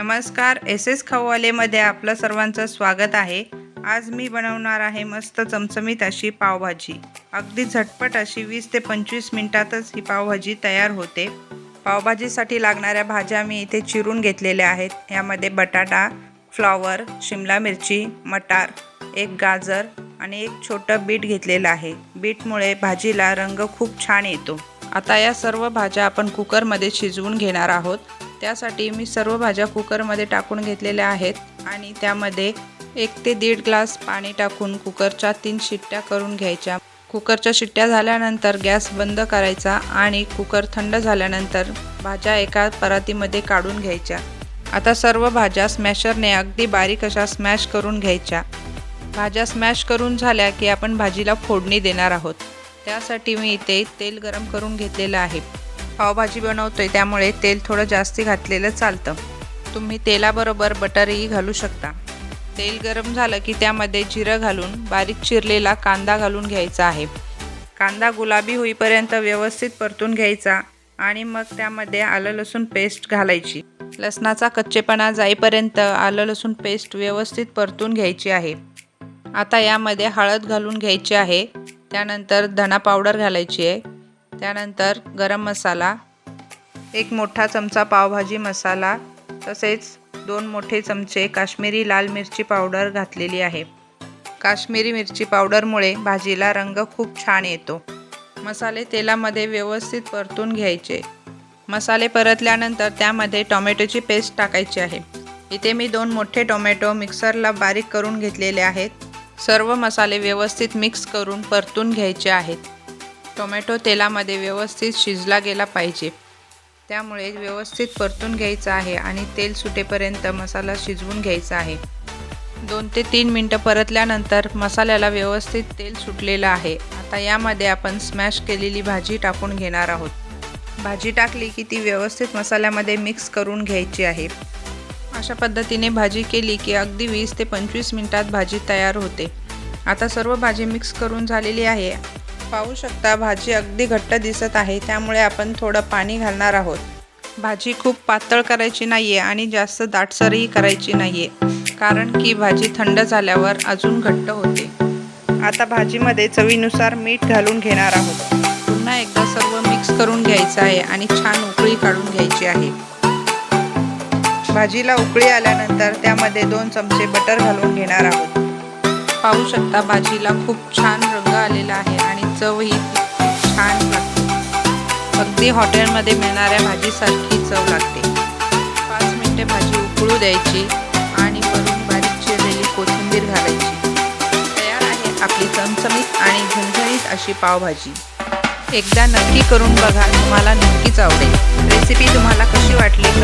नमस्कार S S खाऊवालेमध्ये आपलं सर्वांचं स्वागत आहे. आज मी बनवणार आहे मस्त चमचमीत अशी पावभाजी. अगदी झटपट अशी वीस ते पंचवीस मिनटातच ही पावभाजी तयार होते. पावभाजीसाठी लागणाऱ्या भाज्या मी इथे चिरून घेतलेल्या आहेत. यामध्ये बटाटा फ्लॉवर शिमला मिरची मटार एक गाजर आणि एक छोटं बीट घेतलेलं आहे. बीटमुळे भाजीला रंग खूप छान येतो. आता या सर्व भाज्या आपण कुकरमध्ये शिजवून घेणार आहोत. त्यासाठी मी सर्व भाज्या कुकरमध्ये टाकून घेतलेल्या आहेत आणि त्यामध्ये एक ते दीड ग्लास पाणी टाकून कुकरच्या तीन शिट्ट्या करून घ्यायच्या. कुकरच्या शिट्ट्या झाल्यानंतर गॅस बंद करायचा आणि कुकर थंड झाल्यानंतर भाज्या एका परातीमध्ये काढून घ्यायच्या. आता सर्व भाज्या स्मॅशरने अगदी बारीक अशा स्मॅश करून घ्यायच्या. भाज्या स्मॅश करून झाल्या की आपण भाजीला फोडणी देणार आहोत. त्यासाठी मी इथे तेल गरम करून घेतलेलं आहे. पावभाजी बनवतोय त्यामुळे तेल थोडं जास्ती घातलेलं चालतं. तुम्ही तेलाबरोबर बटरही घालू शकता. तेल गरम झालं की त्यामध्ये जिरं घालून बारीक चिरलेला कांदा घालून घ्यायचा आहे. कांदा गुलाबी होईपर्यंत व्यवस्थित परतून घ्यायचा आणि मग त्यामध्ये आलं लसूण पेस्ट घालायची. लसणाचा कच्चेपणा जाईपर्यंत आलं लसूण पेस्ट व्यवस्थित परतून घ्यायची आहे. आता यामध्ये हळद घालून घ्यायची आहे. त्यानंतर धणा पावडर घालायची आहे. त्यानंतर गरम मसाला एक मोठा चमचा पावभाजी मसाला तसेच दोन मोठे चमचे काश्मीरी लाल मिरची पावडर घातलेली आहे. काश्मीरी मिरची पावडरमुळे भाजीला रंग खूप छान येतो. मसाले तेलामध्ये व्यवस्थित परतून घ्यायचे. मसाले परतल्यानंतर त्यामध्ये टोमॅटोची पेस्ट टाकायची आहे. इथे मी दोन मोठे टोमॅटो मिक्सरला बारीक करून घेतलेले आहेत. सर्व मसाले व्यवस्थित मिक्स करून परतून घ्यायचे आहेत. टोमॅटो तेलामध्ये व्यवस्थित शिजला गेला पाहिजे. त्यामुळे व्यवस्थित परतून घ्यायचं आहे आणि तेल सुटेपर्यंत मसाला शिजवून घ्यायचा आहे. दोन ते तीन मिनटं परतल्यानंतर मसाल्याला व्यवस्थित तेल सुटलेलं आहे. आता यामध्ये आपण स्मॅश केलेली भाजी टाकून घेणार आहोत. भाजी टाकली की ती व्यवस्थित मसाल्यामध्ये मिक्स करून घ्यायची आहे. अशा पद्धतीने भाजी केली की अगदी वीस ते पंचवीस मिनटात भाजी तयार होते. आता सर्व भाजी मिक्स करून झालेली आहे. पाहू शकता भाजी अगदी घट्ट दिसत आहे त्यामुळे आपण थोडं पाणी घालणार आहोत. भाजी खूप पातळ करायची नाही आहे आणि जास्त दाटसरही करायची नाही आहे कारण की भाजी थंड झाल्यावर अजून घट्ट होते. आता भाजीमध्ये चवीनुसार मीठ घालून घेणार आहोत. पुन्हा एकदा सर्व मिक्स करून घ्यायचं आहे आणि छान उकळी काढून घ्यायची आहे. भाजीला उकळी आल्यानंतर त्यामध्ये दोन चमचे बटर घालून घेणार आहोत. पाहू शकता भाजीला खूप छान रंग आलेला आहे आणि चवही छान लागते. अगदी हॉटेलमध्ये मिळणाऱ्या भाजीसारखी चव लागते. पाच मिनटे भाजी उकळू द्यायची आणि वरून बारीक चिरलेली कोथिंबीर घालायची. तयार आहे आपली चमचमीत आणि झणझणीत अशी पावभाजी. एकदा नक्की करून बघा तुम्हाला नक्कीच आवडेल. रेसिपी तुम्हाला कशी वाटली